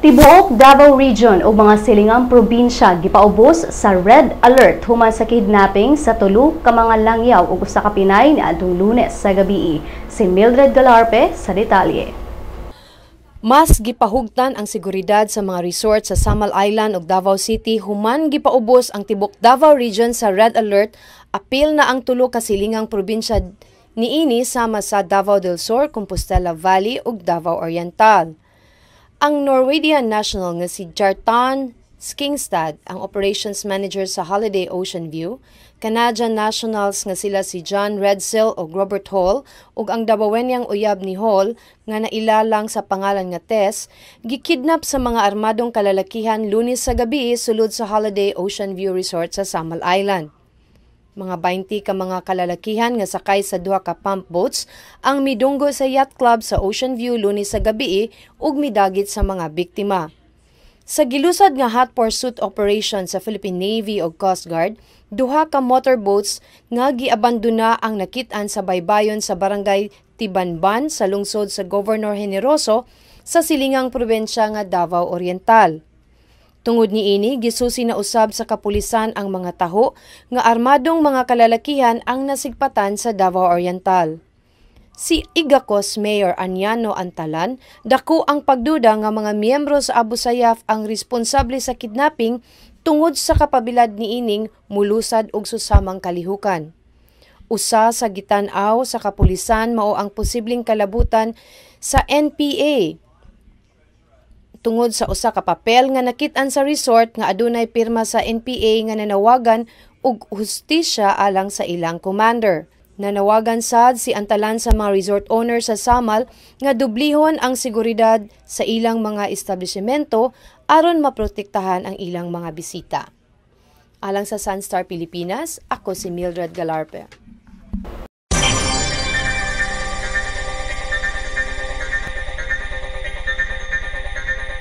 Tibuok Davao Region o mga silingang probinsya gipaubos sa red alert human sa kidnapping sa tulo ka mga langyaw ug usa ka Pinay ni adtong Lunes sa gabi. Si Mildred Galarpe sa detalye. Mas gipahugtan ang seguridad sa mga resort sa Samal Island ug Davao City human gipaubos ang tibok Davao Region sa red alert apil na ang tulo ka silingang probinsya niini sama sa Davao del Sur, Compostela Valley ug Davao Oriental. Ang Norwegian national nga si Jartan Skingstad ang operations manager sa Holiday Ocean View, Canadian nationals nga sila si John Redsill o Robert Hall ug ang Dabawenyang uyab ni Hall nga nailalang sa pangalan nga Tess, gikidnap sa mga armadong kalalakihan lunes sa gabi sulod sa Holiday Ocean View Resort sa Samal Island. Mga 20 ka mga kalalakihan nga sakay sa duha ka pump boats ang midunggo sa yacht club sa Ocean View lunes sa gabi ug midagit sa mga biktima. Sa gilusad nga hot pursuit operation sa Philippine Navy ug Coast Guard, duha ka motorboats nga giabandona ang nakit-an sa baybayon sa barangay Tibanban sa lungsod sa Governor Generoso sa silingang probensya nga Davao Oriental. Tungod ni ini, gisusi na usab sa kapulisan ang mga taho nga armadong mga kalalakihan ang nasigpatan sa Davao Oriental. Si Igakos Mayor Anyano Antalan, dako ang pagduda nga mga miyembro sa Abu Sayyaf ang responsable sa kidnapping tungod sa kapabilad ni ining mulusad og susamang kalihukan. Usa sa gitan-aw sa kapulisan mao ang posibleng kalabutan sa NPA tungod sa usa ka papel nga nakit-an sa resort nga adunay pirma sa NPA nga nanawagan og hustisya alang sa ilang commander. Nanawagan sad si Antalan sa mga resort owners sa Samal nga dublihon ang seguridad sa ilang mga establishmento aron maprotektahan ang ilang mga bisita. Alang sa Sunstar Pilipinas, ako si Mildred Galarpe.